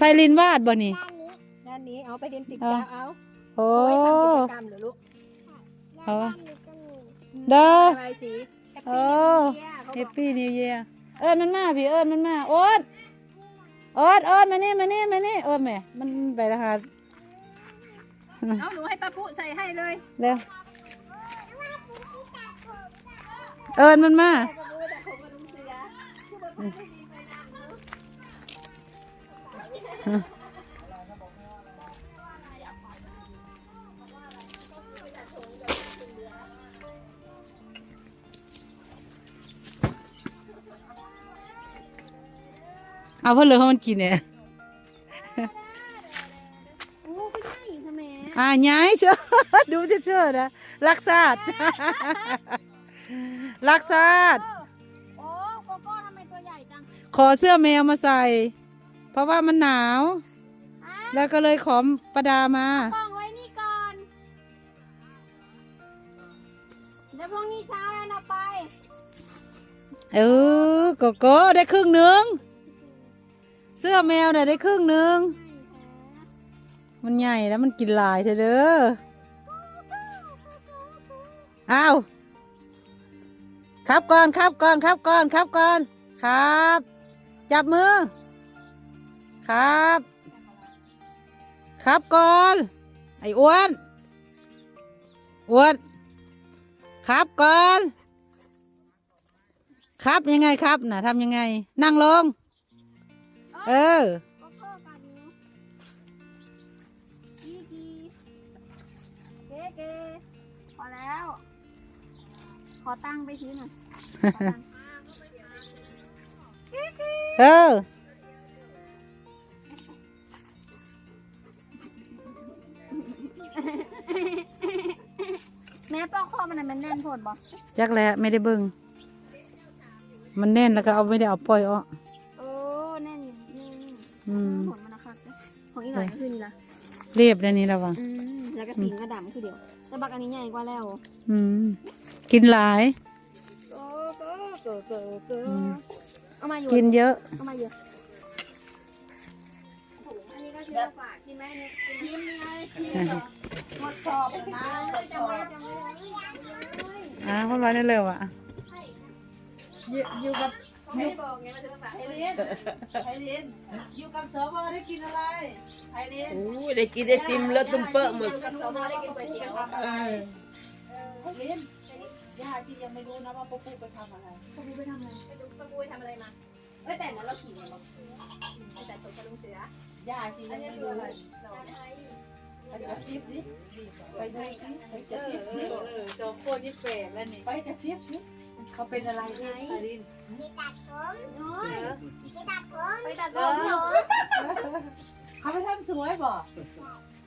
ไพลินวาดบ่นี่ ด้านนี้ด้านนี้เอาไปเรียนติดเอากาวเอาโอ้เอาไว้ทำกิจกรรมเหรอลูกเอาวะเด้เด้อ อะไรสีเออแฮปปี้นิวเยียร์เอิญมันมาพี่เอิญมันมาโอ๊ตโอ๊ตโอ๊ตมานี่มานี่มานี่เอิญแม่มันไปละหาเอาหนูให้ป้าปุ๊ใส่ให้เลยเร็วเอิญมันมาเอา เพื่อนเลยให้มันกินเนี่ยโอ้ก็ได้ทำไมอ่าย้ายเชื่อดูเชื่อๆนะรักษาดรักษาดโอ้โกโก้ทำไมตัวใหญ่จัง ขอเสื้อแมวมาใส่ เพราะว่ามันหนาวอะแล้วก็เลยขอประดามากล่องไว้นี่ก่อนเดี๋ยวพรุ่งนี้เช้าแอนเอาไป เออโกโก้ได้ครึ่งหนึ่งเสื้อแมวเนี่ยได้ครึ่งหนึ่งมันใหญ่แล้วมันกินหลายเถอะเด้ออ้าวครับก่อนครับก่อนครับก่อนครับก่อนครับ จับมือ ครับ ครับก่อน ไอ้อ้วน อ้วน ครับก่อน ครับยังไงครับน่ะทำยังไง นั่งลง เออโกโก้กัดหนูกีกีเก๋เก๋พอแล้ว ขอตั้งไปทีหน่อยขอตั้งเออ แม่ปอกคอมันน่ะมันแน่นโพดบ่จักแหล้วไม่ได้เบิ่งมันแน่นแล้วก็เอาไม่ได้เอาปล่อยออกโอ้แน่นอยู่นี่อืมผลมันนะครับของอีกหน่อยก็คือนี่ละเรียบแล้วนี่แล้ววะอืมแล้วก็ตีนก็ดำคือเดียวแต่บักอันนี้ใหญ่กว่าแล้วอืมกินหลาย โอ้โก้โก้โก้โก้อืม เอามาอยู่กินเยอะ เอามาเยอะ อันนี้ก็คือเอาฝากกินไหมเนี่ยกินไหมชิมไงชิมเหรอทดสอบนะทดสจำอบไว้จำไว้จำไว้อ่าคนร้อยได้เร็วอะอยู่อยู่กับไม่ได้บอกไงมันจะมาฝากไพลินไพลินอยู่กับเสวได้กินอะไรไพลินโอ้ยได้กินไอติมแล้วตุ้มเปอะหมึกกับสมอได้กินก๋วยเตี๋ยวทำอะไรไพลินย่าที่ยังไม่รู้นะว่าปุ๊ปุ๊ไปทำอะไรปะบูไปทำอะไรไปดูปะบูไปทำอะไรมาเอ้ยแต่นั้นเราขี่มาแต่ตัวกระลุงเสือ ย่าที่อัยันงนี้ไม่คือรู้อะไรไปกระซิบดิไปดูสิไปกระซิบสิสองคนนี่เปรแล้วนี่ไปกระซิบสิเขาเป็นอะไรเนี่ยลินน้อยไปตัดผมเขาไปทำสวยบ่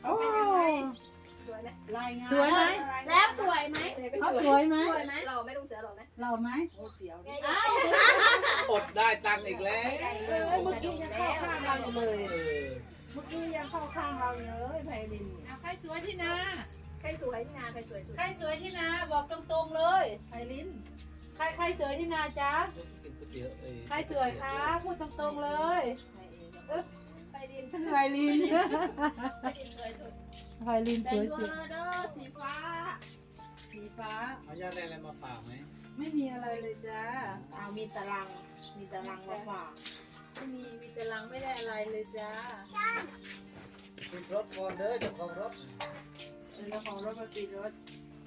เขาเป็นยังไงสวยไหม รายงานสวยไหมแล้วสวยไหมเขาสวยไหมสวยไหมเราไม่ลุงเสือหรอกไหมเราไหมโอ้เสียวดิอดได้ตังค์อีกแล้วเออเมื่อกี้ยังเข้าข้างเราอยู่เลยเออเมื่อกี้ยังเข้าข้างเราอยู่เลยไพลินใครสวยที่นาใครสวยที่นาใครสวยสุดใครสวยที่นาบอกตรงๆเลยไพลินใครใครสวยที่นาจ๊ะกินก๋วยเตี๋ยวเออใครสวยคะพูดตรงๆเลยไพลิน ไปดินไพลินไปดินสวยสุดไพลินแต่สวยตัวสุดเด้อสีฟ้า สีฟ้าเอาย่าได้อะไรมาฝากไหมไม่มีอะไรเลยจ้าเอามีตาราง มีตารางมาฝากไม่มี มีแต่ลังไม่ได้อะไรเลยจ้าขึ้นรถก่อนเด้อเจ้าของรถเป็นเจ้าของรถมาปิดรถ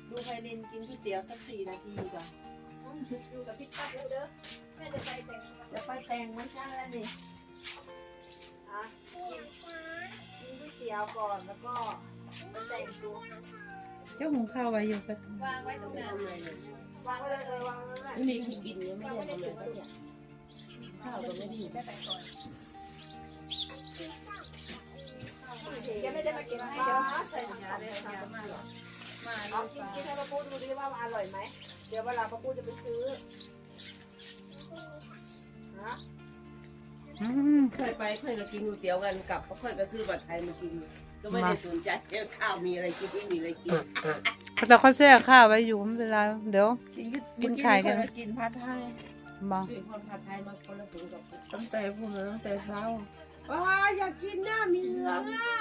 ดูไพลินกินก๋วยเตี๋ยวสักสี่นาทีก่อนอยู่กับพี่ป้าบูเด้อแม่จะไปแต่งจะไปแต่งไม่ใช่แล้วนี่ กินก๋วก่อนแล้วก็ไปแต่งตัวเจ้าหุงข้าวไว้อยู่กันวางไว้ตรงนั้นวางไว้เลยเออวางนั่นแหละไม่มีกินไม่ได้เลยข้าวก็ไม่ได้แกไม่ได้มาก็บให้เดี๋ยวใส่ถุงยาเลยค่ะมาเอากินกินให้ป้าปูดูดิว่ามันอร่อยไหมเดี๋ยวเวลาป้าปูจะไปซื้อฮะ อืมเคยไปเคยมากินก๋วยเตี๋ยวกันกลับก็ค่อยก็ซื้อบัตรไทยมากิน ก็ไม่ได้สนใจเรื่องข้าวมีอะไรกินไม่มีอะไรกินแต่เขาแช่ข้าวไว้อยู่ไม่เป็นไรเดี๋ยว กินกินไข่กัน กินผัดไทยบอกซื้อคนผัดไทยมาคนละถุงกับตั้งแต่พูดเลยตั้งแต่เช้าว้าอยากกินหน้ามีเหลืองอะ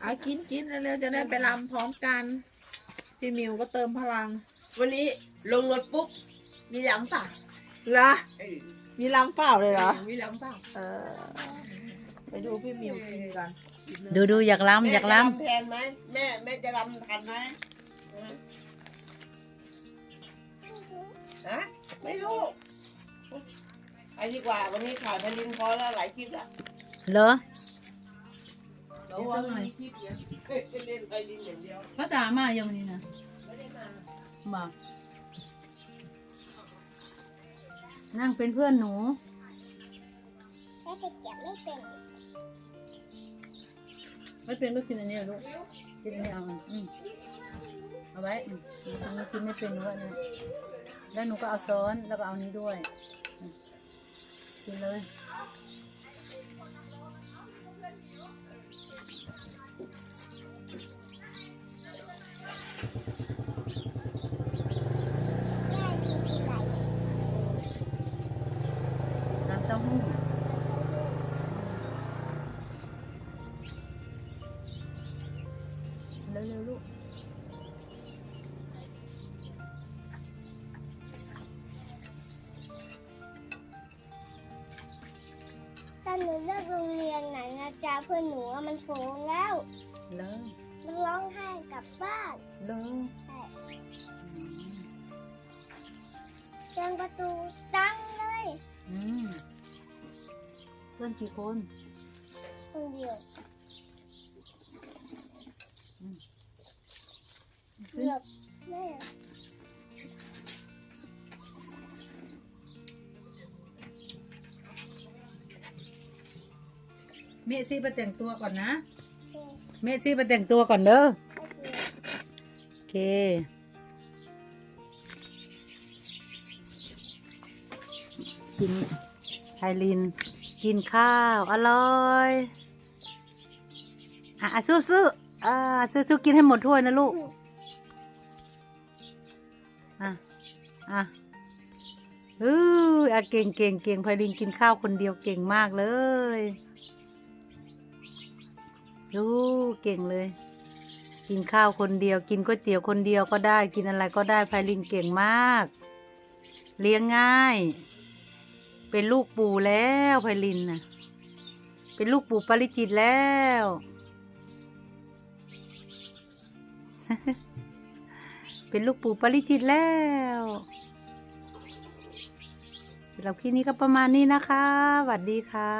เอากินกินเร็วๆจะได้ไปรำพร้อมกัน พี่มิวก็เติมพลัง วันนี้ลงรถปุ๊บมีลำเปล่าเหรอเออ มีลำเปล่าเลยเหรอ มีลำเปล่าเออ ไปดูพี่มิวกินกันดูดูอยากล้ำอยากล้แม่จะรำแทนไหมแม่แม่จะรำทันไหมฮะไม่รู้ไปดีกว่าวันนี้ข่าวพลินพอแล้วหลายคลิปแล้วำเหรอเราว่ามีคลิปเดียวเล่นพลินอย่างเดียว ภาษามายังนี่นะไม่ได้มา มา นั่งเป็นเพื่อนหนู ถ้าจะเก็บไม่เป็นไม่เป็นก็กินอันนี้ลูก กินอันนี้เอาอืมเอาไว้อืมอันนี้กินไม่เป็นหนูว่านะแล้วหนูก็เอาซ้อนแล้วก็เอานี้ด้วยอืมกินเลย ร็วๆลูกตอนหนูเลิกโรงเรียนไหนนะจ๊ะเพื่อนหนูอะมันโผล่แล้วเลยมันร้องไห้กลับบ้านเลยใช่เสียงประตูดังเลยอืมเพื่อนกี่คนคนเดียว อืม เกือบแม่เมซี่ไปแต่งตัวก่อนนะ เมซี่ไปแต่งตัวก่อนเด้อ โอเค กินไทลิน กินข้าว อร่อยอะสู้สู้ๆอ่าสู้สู้ๆกินให้หมดถ้วยนะลูก อะ อะเอออะเก่งเก่งเก่งไพลินกินข้าวคนเดียวเก่งมากเลยดูเก่งเลย กินข้าวคนเดียว กินก๋วยเตี๋ยวคนเดียวก็ได้ กินอะไรก็ได้ไพลินเก่งมาก เลี้ยงง่าย เป็นลูกปู่แล้วไพลินน่ะ เป็นลูกปู่ปริจิตแล้ว เป็นลูกปู่ปริจิตแล้วสำหรับคลิปนี้ก็ประมาณนี้นะคะสวัสดีค่ะ